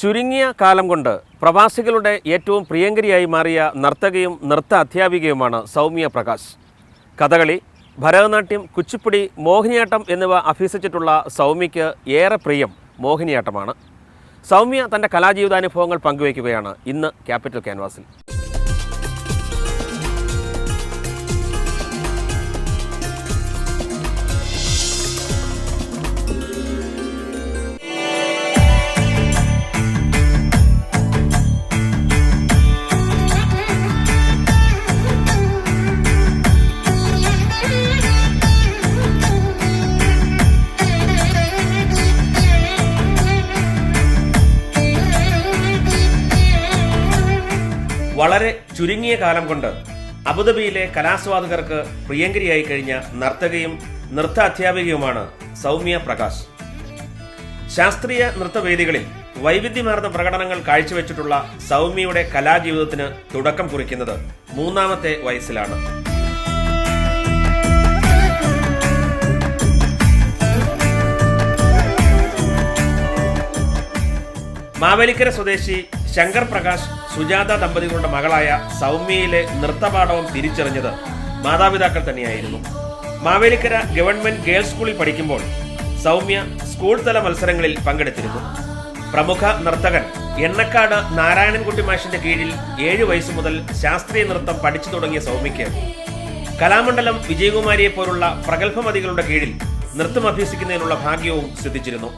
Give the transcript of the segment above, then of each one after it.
ചുരുങ്ങിയ കാലം കൊണ്ട് പ്രവാസികളുടെ ഏറ്റവും പ്രിയങ്കരിയായി മാറിയ നർത്തകയും നൃത്ത അധ്യാപികയുമാണ് സൗമ്യ പ്രകാശ്. കഥകളി ഭരതനാട്യം കുച്ചിപ്പുടി മോഹിനിയാട്ടം എന്നിവ അഭ്യസിച്ചിട്ടുള്ള സൗമ്യയ്ക്ക് ഏറെ പ്രിയം മോഹിനിയാട്ടമാണ്. സൗമ്യ തന്റെ കലാജീവിതാനുഭവങ്ങൾ പങ്കുവയ്ക്കുകയാണ് ഇന്ന് ക്യാപിറ്റൽ ക്യാൻവാസിൽ. വളരെ ചുരുങ്ങിയ കാലം കൊണ്ട് അബുദാബിയിലെ കലാസ്വാദകർക്ക് പ്രിയങ്കരിയായി കഴിഞ്ഞ നർത്തകയും നൃത്ത അധ്യാപികയുമാണ് സൗമ്യ പ്രകാശ്. ശാസ്ത്രീയ നൃത്തവേദികളിൽ വൈവിധ്യമാർന്ന പ്രകടനങ്ങൾ കാഴ്ചവെച്ചിട്ടുള്ള സൗമ്യയുടെ കലാജീവിതത്തിന് തുടക്കം കുറിക്കുന്നത് മൂന്നാമത്തെ വയസ്സിലാണ്. മാവേലിക്കര സ്വദേശി ശങ്കർ പ്രകാശ് സുജാത ദമ്പതികളുടെ മകളായ സൗമ്യയിലെ നൃത്തപാഠവും തിരിച്ചറിഞ്ഞത് മാതാപിതാക്കൾ തന്നെയായിരുന്നു. മാവേലിക്കര ഗവൺമെന്റ് ഗേൾസ് സ്കൂളിൽ പഠിക്കുമ്പോൾ സൗമ്യ സ്കൂൾ തല മത്സരങ്ങളിൽ പങ്കെടുത്തിരുന്നു. പ്രമുഖ നർത്തകൻ എണ്ണക്കാട് നാരായണൻകുട്ടി മാഷിന്റെ കീഴിൽ ഏഴു വയസ്സു മുതൽ ശാസ്ത്രീയ നൃത്തം പഠിച്ചു തുടങ്ങിയ സൗമ്യയ്ക്ക് കലാമണ്ഡലം വിജയകുമാരിയെ പോലുള്ള പ്രഗത്ഭമതികളുടെ കീഴിൽ നൃത്തം അഭ്യസിക്കുന്നതിനുള്ള ഭാഗ്യവും സിദ്ധിച്ചിരുന്നു.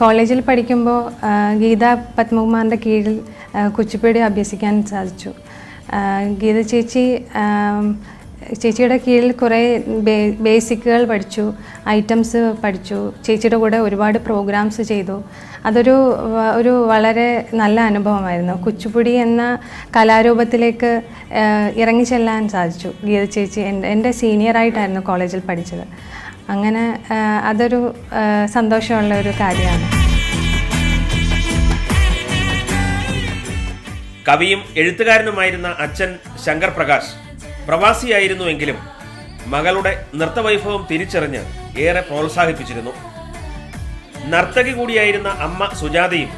കോളേജിൽ പഠിക്കുമ്പോൾ ഗീതാ പത്മകുമാറിന്റെ കീഴിൽ കുച്ചിപ്പുടി അഭ്യസിക്കാൻ സാധിച്ചു. ഗീത ചേച്ചി ചേച്ചിയുടെ കീഴിൽ കുറേ ബേസിക്കുകൾ പഠിച്ചു ഐറ്റംസ് പഠിച്ചു ചേച്ചിയുടെ കൂടെ ഒരുപാട് പ്രോഗ്രാംസ് ചെയ്തു. അതൊരു ഒരു വളരെ നല്ല അനുഭവമായിരുന്നു. കുച്ചിപ്പുടി എന്ന കലാരൂപത്തിലേക്ക് ഇറങ്ങി ഇറങ്ങിച്ചെല്ലാൻ സാധിച്ചു ഗീത ചേച്ചി എന്റെ എന്റെ സീനിയറായിട്ടായിരുന്നു കോളേജിൽ പഠിച്ചത്. അങ്ങനെ അതൊരു സന്തോഷമുള്ള ഒരു കാര്യമാണ്. കവിയും എഴുത്തുകാരനുമായിരുന്ന അച്ഛൻ ശങ്കർ പ്രകാശ് പ്രവാസിയായിരുന്നുവെങ്കിലും മകളുടെ നൃത്തവൈഭവം തിരിച്ചറിഞ്ഞ് ഏറെ പ്രോത്സാഹിപ്പിച്ചിരുന്നു. നർത്തകി കൂടിയായിരുന്ന അമ്മ സുജാതയും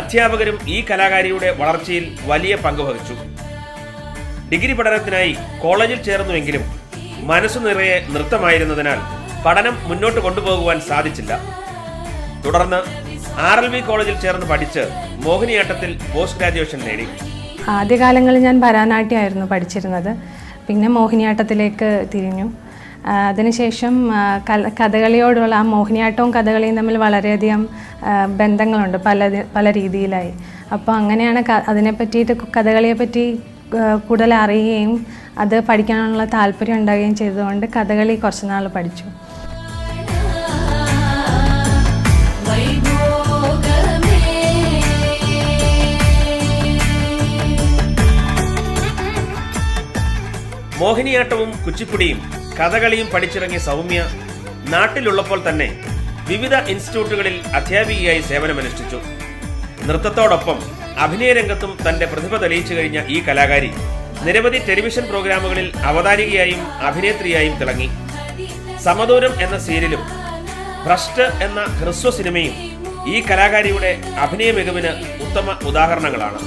അധ്യാപകരും ഈ കലാകാരിയുടെ വളർച്ചയിൽ വലിയ പങ്ക് വഹിച്ചു. ഡിഗ്രി പഠനത്തിനായി കോളേജിൽ ചേർന്നുവെങ്കിലും മനസ്സു നിറയെ നൃത്തമായിരുന്നതിനാൽ പഠനം മുന്നോട്ട് കൊണ്ടുപോകുവാൻ സാധിച്ചില്ല. തുടർന്ന് ആർ എൽ വി കോളേജിൽ ചേർന്ന് പഠിച്ച് മോഹിനിയാട്ടത്തിൽ പോസ്റ്റ് ഗ്രാജുവേഷൻ നേടി. ആദ്യകാലങ്ങളിൽ ഞാൻ ഭരതനാട്യമായിരുന്നു പഠിച്ചിരുന്നത്. പിന്നെ മോഹിനിയാട്ടത്തിലേക്ക് തിരിഞ്ഞു. അതിനുശേഷം കഥകളിയോടുള്ള ആ മോഹിനിയാട്ടവും കഥകളിയും തമ്മിൽ വളരെയധികം ബന്ധങ്ങളുണ്ട് പല പല രീതിയിലായി. അപ്പോൾ അങ്ങനെയാണ് അതിനെ പറ്റിയിട്ട് കൂടുതൽ അറിയുകയും അത് പഠിക്കാനുള്ള താല്പര്യം ഉണ്ടാകുകയും ചെയ്തതുകൊണ്ട് കഥകളി കുറച്ച് നാൾ പഠിച്ചു. മോഹിനിയാട്ടവും കുച്ചിപ്പുടിയും കഥകളിയും പഠിച്ചിറങ്ങിയ സൗമ്യ നാട്ടിലുള്ളപ്പോൾ തന്നെ വിവിധ ഇൻസ്റ്റിറ്റ്യൂട്ടുകളിൽ അധ്യാപികയായി സേവനമനുഷ്ഠിച്ചു. നൃത്തത്തോടൊപ്പം അഭിനയ രംഗത്തും തന്റെ പ്രതിഭ തെളിയിച്ചു കഴിഞ്ഞ ഈ കലാകാരി നിരവധി ടെലിവിഷൻ പ്രോഗ്രാമുകളിൽ അവതാരികയായും അഭിനേത്രിയായും തിളങ്ങി. സമദൂരം എന്ന സീരിയലും ഭ്രഷ്ട് എന്ന ഹ്രസ്വ സിനിമയും ഈ കലാകാരിയുടെ അഭിനയ മികവിന് ഉത്തമ ഉദാഹരണങ്ങളാണ്.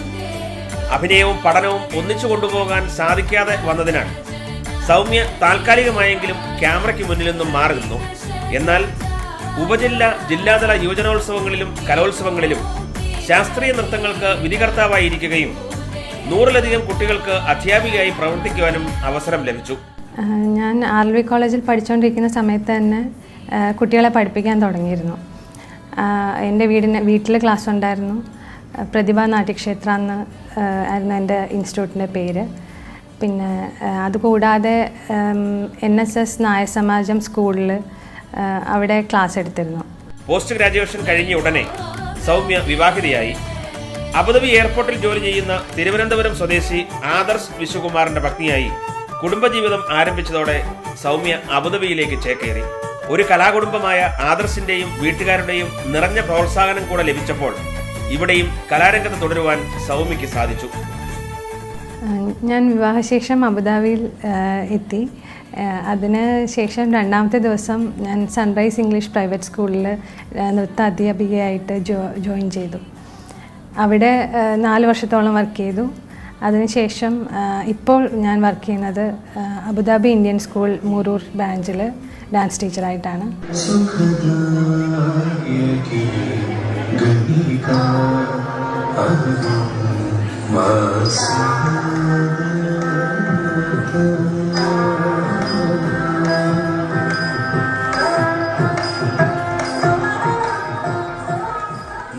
അഭിനയവും പഠനവും ഒന്നിച്ചു കൊണ്ടുപോകാൻ സാധിക്കാതെ വന്നതിനാൽ സൗമ്യ താൽക്കാലികമായെങ്കിലും ക്യാമറയ്ക്ക് മുന്നിൽ നിന്നും മാറി നിന്നു എന്നാൽ ഉപജില്ല ജില്ലാതല യുവജനോത്സവങ്ങളിലും കലോത്സവങ്ങളിലും ശാസ്ത്രീയ നൃത്തങ്ങൾക്ക് വിധികർത്താവായിരിക്കുകയും നൂറിലധികം കുട്ടികൾക്ക് അധ്യാപികയായി പ്രവർത്തിക്കുവാനും അവസരം ലഭിച്ചു. ഞാൻ ആർ വി കോളേജിൽ പഠിച്ചുകൊണ്ടിരിക്കുന്ന സമയത്ത് തന്നെ കുട്ടികളെ പഠിപ്പിക്കാൻ തുടങ്ങിയിരുന്നു. എന്റെ വീടിന് വീട്ടിൽ ക്ലാസ് ഉണ്ടായിരുന്നു. പ്രതിഭാ നാട്യക്ഷേത്ര എന്ന് ആയിരുന്നു എന്റെ ഇൻസ്റ്റിറ്റ്യൂട്ടിന്റെ പേര്. പിന്നെ അതുകൂടാതെ എൻ എസ് എസ് നായ സമാജം സ്കൂളിൽ അവിടെ ക്ലാസ് എടുത്തിരുന്നു. പോസ്റ്റ് ഗ്രാജുവേഷൻ കഴിഞ്ഞ ഉടനെ സൗമ്യ വിവാഹിതയായി. അബുദാബി എയർപോർട്ടിൽ ജോലി ചെയ്യുന്ന തിരുവനന്തപുരം സ്വദേശി ആദർശ് വിശ്വകുമാറിന്റെ പത്നിയായി കുടുംബജീവിതം ആരംഭിച്ചതോടെ സൗമ്യ അബുദാബിയിലേക്ക് ചേക്കേറി. ഒരു കലാകുടുംബമായ ആദർശിന്റെയും വീട്ടുകാരുടെയും നിറഞ്ഞ പ്രോത്സാഹനം കൂടെ ലഭിച്ചപ്പോൾ ഇവിടെയും കലാരംഗത്ത് തുടരുവാൻ സൗമ്യയ്ക്ക് സാധിച്ചു. ഞാൻ വിവാഹശേഷം അബുദാബിയിൽ എത്തി. അതിന് ശേഷം രണ്ടാമത്തെ ദിവസം ഞാൻ സൺറൈസ് ഇംഗ്ലീഷ് പ്രൈവറ്റ് സ്കൂളിൽ നൃത്ത അധ്യാപികയായിട്ട് ജോ ജോയിൻ ചെയ്തു. അവിടെ നാല് വർഷത്തോളം വർക്ക് ചെയ്തു. അതിനുശേഷം ഇപ്പോൾ ഞാൻ വർക്ക് ചെയ്യുന്നത് Abu Dhabi Indian school Muroor ബാഞ്ചിൽ dance ടീച്ചറായിട്ടാണ്.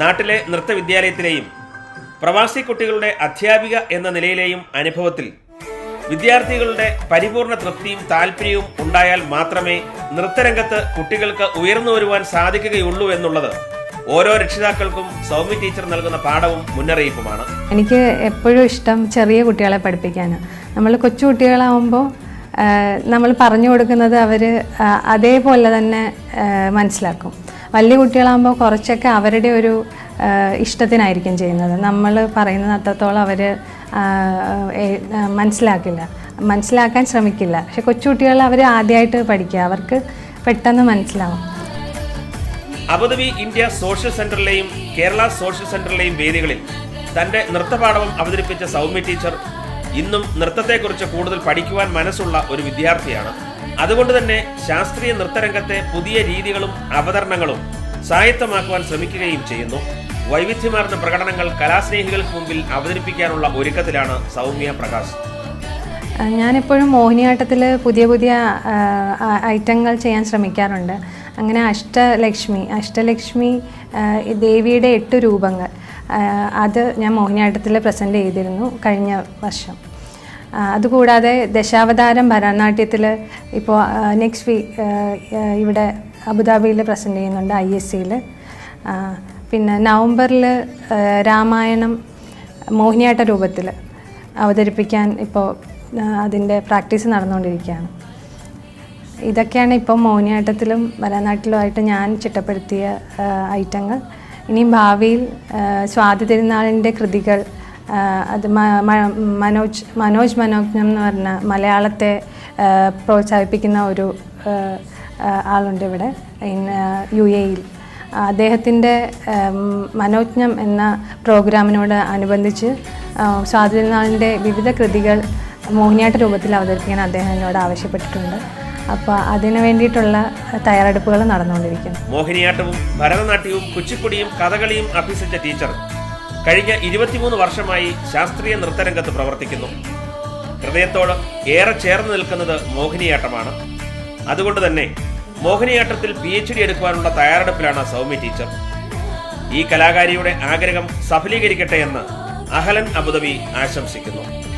നാട്ടിലെ നൃത്തവിദ്യാലയത്തിലെയും പ്രവാസി കുട്ടികളുടെ അധ്യാപിക എന്ന നിലയിലെയും അനുഭവത്തിൽ വിദ്യാർത്ഥികളുടെ പരിപൂർണ തൃപ്തിയും താല്പര്യവും ഉണ്ടായാൽ മാത്രമേ നൃത്തരംഗത്ത് കുട്ടികൾക്ക് ഉയർന്നു വരുവാൻ സാധിക്കുകയുള്ളൂ എന്നുള്ളത് ഓരോ രക്ഷിതാക്കൾക്കും സൗമ്യ ടീച്ചർ നൽകുന്ന പാഠവും മുന്നറിയിപ്പുമാണ്. എനിക്ക് എപ്പോഴും ഇഷ്ടം ചെറിയ കുട്ടികളെ പഠിപ്പിക്കാൻ നമ്മൾ കൊച്ചു കുട്ടികളാവുമ്പോൾ നമ്മൾ പറഞ്ഞു കൊടുക്കുന്നത് അവർ അതേപോലെ തന്നെ മനസ്സിലാക്കും. വലിയ കുട്ടികളാകുമ്പോൾ കുറച്ചൊക്കെ അവരുടെ ഒരു ഇഷ്ടത്തിനായിരിക്കും ചെയ്യുന്നത്. നമ്മൾ പറയുന്നത് അത്രത്തോളം അവർ മനസ്സിലാക്കില്ല. മനസ്സിലാക്കാൻ ശ്രമിക്കില്ല. പക്ഷെ കൊച്ചുകുട്ടികൾ അവർ ആദ്യമായിട്ട് പഠിക്കുക. അവർക്ക് പെട്ടെന്ന് മനസ്സിലാവും. അബുദാബി ഇന്ത്യ സോഷ്യൽ സെന്ററിലെയും കേരള സോഷ്യൽ സെന്ററിലെയും വേദികളിൽ തന്റെ നൃത്തപാഠവും അവതരിപ്പിച്ച സൗമ്യ ടീച്ചർ ഇന്നും നൃത്തത്തെക്കുറിച്ച് കൂടുതൽ പഠിക്കുവാൻ മനസ്സുള്ള ഒരു വിദ്യാർത്ഥിയാണ്. അതുകൊണ്ട് തന്നെ ശാസ്ത്രീയ നൃത്തരംഗത്തെ പുതിയ രീതികളും അവതരണങ്ങളും സായത്തമാക്കുവാൻ ശ്രമിക്കുകയും ചെയ്യുന്നു. വൈവിധ്യമാർന്ന പ്രകടനങ്ങൾ കലാസ്നേഹികൾക്ക് മുമ്പിൽ അവതരിപ്പിക്കാനുള്ള ഒരുക്കത്തിലാണ് സൗമ്യ പ്രകാശ്. ഞാനെപ്പോഴും മോഹിനിയാട്ടത്തിൽ പുതിയ പുതിയ ഐറ്റങ്ങൾ ചെയ്യാൻ ശ്രമിക്കാറുണ്ട്. അങ്ങനെ അഷ്ടലക്ഷ്മി അഷ്ടലക്ഷ്മി ദേവിയുടെ എട്ട് രൂപങ്ങൾ. അത് ഞാൻ മോഹിനിയാട്ടത്തിൽ പ്രസന്റ് ചെയ്തിരുന്നു കഴിഞ്ഞ വർഷം. അതുകൂടാതെ ദശാവതാരം ഭരതനാട്യത്തിൽ ഇപ്പോൾ നെക്സ്റ്റ് വീ ഇവിടെ അബുദാബിയിൽ പ്രസന്റ് ചെയ്യുന്നുണ്ട് ഐ എസ് സിയിൽ പിന്നെ നവംബറിൽ രാമായണം മോഹിനിയാട്ട രൂപത്തിൽ അവതരിപ്പിക്കാൻ ഇപ്പോൾ അതിന്റെ പ്രാക്ടീസ് നടന്നുകൊണ്ടിരിക്കുകയാണ്. ഇതൊക്കെയാണ് ഇപ്പം മോഹിനിയാട്ടത്തിലും ഭരതനാട്യത്തിലുമായിട്ട് ഞാൻ ചിട്ടപ്പെടുത്തിയ ഐറ്റങ്ങൾ. ഇനിയും ഭാവിയിൽ സ്വാതി തിരുനാളിന്റെ കൃതികൾ അത് മനോജ് മനോജ് മനോജ്ഞം എന്ന് പറഞ്ഞ മലയാളത്തെ പ്രോത്സാഹിപ്പിക്കുന്ന ഒരു ആളുണ്ട് ഇവിടെ യു എയിൽ അദ്ദേഹത്തിന്റെ മനോജ്ഞം എന്ന പ്രോഗ്രാമിനോട് അനുബന്ധിച്ച് സ്വാതി തിരുനാളിന്റെ വിവിധ കൃതികൾ മോഹിനിയാട്ട രൂപത്തിൽ അവതരിപ്പിക്കാൻ അദ്ദേഹം എന്നോട് ആവശ്യപ്പെട്ടിട്ടുണ്ട്. അപ്പോൾ അതിനു വേണ്ടിയിട്ടുള്ള തയ്യാറെടുപ്പുകൾ നടന്നുകൊണ്ടിരിക്കുന്നു. മോഹിനിയാട്ടവും ഭരതനാട്യവും കുച്ചിപ്പുടിയും കഥകളിയും അഭ്യസിച്ച ടീച്ചർ കഴിഞ്ഞ ഇരുപത്തിമൂന്ന് വർഷമായി ശാസ്ത്രീയ നൃത്തരംഗത്ത് പ്രവർത്തിക്കുന്നു. ഹൃദയത്തോട് ഏറെ ചേർന്ന് നിൽക്കുന്നത് മോഹിനിയാട്ടമാണ്. അതുകൊണ്ട് തന്നെ മോഹിനിയാട്ടത്തിൽ പി എച്ച് ഡി എടുക്കുവാനുള്ള തയ്യാറെടുപ്പിലാണ് സൗമ്യ ടീച്ചർ. ഈ കലാകാരിയുടെ ആഗ്രഹം സഫലീകരിക്കട്ടെ എന്ന് അഹലൻ അബുദബി ആശംസിക്കുന്നു.